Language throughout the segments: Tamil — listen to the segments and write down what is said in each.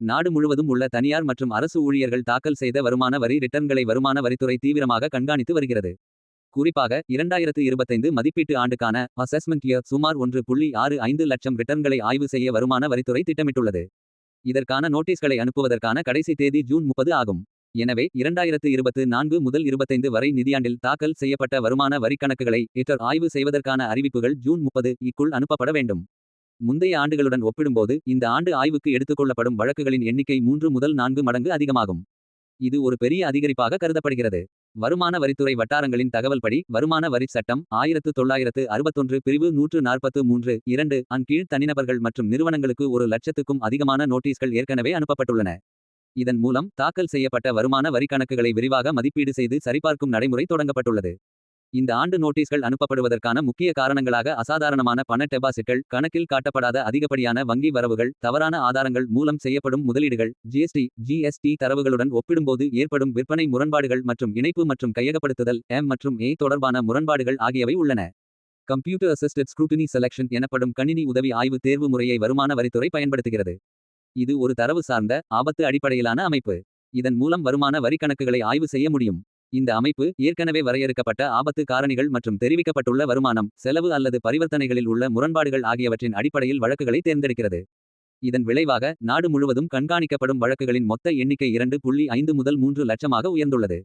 நாடு முழுவதும் உள்ள தனியார் மற்றும் அரசு ஊழியர்கள் தாக்கல் செய்த வருமான வரி ரிட்டர்ன்களை வருமான வரித்துறை தீவிரமாக கண்காணித்து வருகிறது. குறிப்பாக இரண்டாயிரத்து இருபத்தைந்து மதிப்பீட்டு ஆண்டுக்கான அசஸ்மெண்ட் இயர் சுமார் ஒன்று புள்ளி ஆறு ஐந்து லட்சம் ரிட்டர்ன்களை ஆய்வு செய்ய வருமான வரித்துறை திட்டமிட்டுள்ளது. இதற்கான நோட்டீஸ்களை அனுப்புவதற்கான கடைசி தேதி ஜூன் முப்பது ஆகும். எனவே இரண்டாயிரத்து இருபத்து நான்கு முதல் இருபத்தைந்து வரை நிதியாண்டில் தாக்கல் செய்யப்பட்ட வருமான வரிக் கணக்குகளை இட்டர் ஆய்வு செய்வதற்கான அறிவிப்புகள் ஜூன் முப்பது இக்குள் அனுப்பப்பட வேண்டும். முந்தைய ஆண்டுகளுடன் ஒப்பிடும்போது இந்த ஆண்டு ஆய்வுக்கு எடுத்துக்கொள்ளப்படும் வழக்குகளின் எண்ணிக்கை மூன்று முதல் நான்கு மடங்கு அதிகமாகும். இது ஒரு பெரிய அதிகரிப்பாக கருதப்படுகிறது. வருமான வரித்துறை வட்டாரங்களின் தகவல்படி வருமான வரிச் சட்டம் ஆயிரத்து தொள்ளாயிரத்து அறுபத்தொன்று பிரிவு நூற்று நாற்பத்து மூன்று இரண்டு அன் கீழ் தனிநபர்கள் மற்றும் நிறுவனங்களுக்கு ஒரு லட்சத்துக்கும் அதிகமான நோட்டீஸ்கள் ஏற்கனவே அனுப்பப்பட்டுள்ளன. இதன் மூலம் தாக்கல் செய்யப்பட்ட வருமான வரி கணக்குகளை விரிவாக மதிப்பீடு செய்து சரிபார்க்கும் நடைமுறை தொடங்கப்பட்டுள்ளது. இந்த ஆண்டு நோட்டீஸ்கள் அனுப்பப்படுவதற்கான முக்கிய காரணங்களாக அசாதாரணமான பண டெபாசிட்கள் கணக்கில் காட்டப்படாத அதிகப்படியான வங்கி வரவுகள் தவறான ஆதாரங்கள் மூலம் செய்யப்படும் முதலீடுகள் ஜிஎஸ்டி ஜிஎஸ்டி தரவுகளுடன் ஒப்பிடும்போது ஏற்படும் விற்பனை முரண்பாடுகள் மற்றும் இணைப்பு மற்றும் கையகப்படுத்துதல் எம் மற்றும் ஏ தொடர்பான முரண்பாடுகள் ஆகியவை உள்ளன. கம்ப்யூட்டர் அசிஸ்டட் ஸ்க்ரூட்டினி செலெக்ஷன் எனப்படும் கணினி உதவி ஆய்வு தேர்வு முறையை வருமான வரித்துறை பயன்படுத்துகிறது. இது ஒரு தரவு சார்ந்த ஆபத்து அடிப்படையிலான அமைப்பு. இதன் மூலம் வருமான வரிக் கணக்குகளை ஆய்வு செய்ய முடியும். இந்த அமைப்பு ஏற்கனவே வரையறுக்கப்பட்ட ஆபத்து காரணிகள் மற்றும் தெரிவிக்கப்பட்டுள்ள வருமானம் செலவு அல்லது பரிவர்த்தனைகளில் உள்ள முரண்பாடுகள் ஆகியவற்றின் அடிப்படையில் வழக்குகளை தேர்ந்தெடுக்கிறது. இதன் விளைவாக நாடு முழுவதும் கண்காணிக்கப்படும் வழக்குகளின் மொத்த எண்ணிக்கை இரண்டு புள்ளி ஐந்து முதல் மூன்று லட்சமாக உயர்ந்துள்ளது.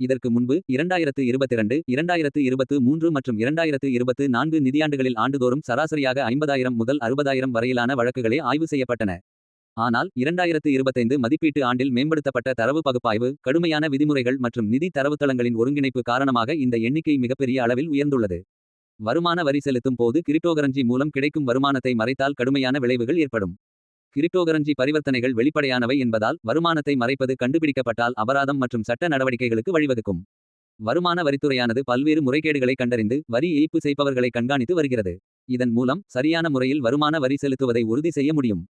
இதற்கு முன்பு இரண்டாயிரத்து இருபத்திரண்டு இரண்டாயிரத்து இருபத்து மூன்று மற்றும் இரண்டாயிரத்து இருபத்து நான்கு நிதியாண்டுகளில் ஆண்டுதோறும் சராசரியாக ஐம்பதாயிரம் முதல் அறுபதாயிரம் வரையிலான வழக்குகளே ஆய்வு செய்யப்பட்டன. ஆனால் இரண்டாயிரத்து இருபத்தைந்து மதிப்பீட்டு ஆண்டில் மேம்படுத்தப்பட்ட தரவு பகுப்பாய்வு கடுமையான விதிமுறைகள் மற்றும் நிதி தரவுத்தளங்களின் ஒருங்கிணைப்பு காரணமாக இந்த எண்ணிக்கை மிகப்பெரிய அளவில் உயர்ந்துள்ளது. வருமான வரி செலுத்தும் போது கிரிப்டோகரன்சி மூலம் கிடைக்கும் வருமானத்தை மறைத்தால் கடுமையான விளைவுகள் ஏற்படும். கிரிப்டோகரன்சி பரிவர்த்தனைகள் வெளிப்படையானவை என்பதால் வருமானத்தை மறைப்பது கண்டுபிடிக்கப்பட்டால் அபராதம் மற்றும் சட்ட நடவடிக்கைகளுக்கு வழிவகுக்கும். வருமான வரித்துறையானது பல்வேறு முறைகேடுகளை கண்டறிந்து வரி ஏய்ப்பு செய்பவர்களை கண்காணித்து வருகிறது. இதன் மூலம் சரியான முறையில் வருமான வரி செலுத்துவதை உறுதி செய்ய முடியும்.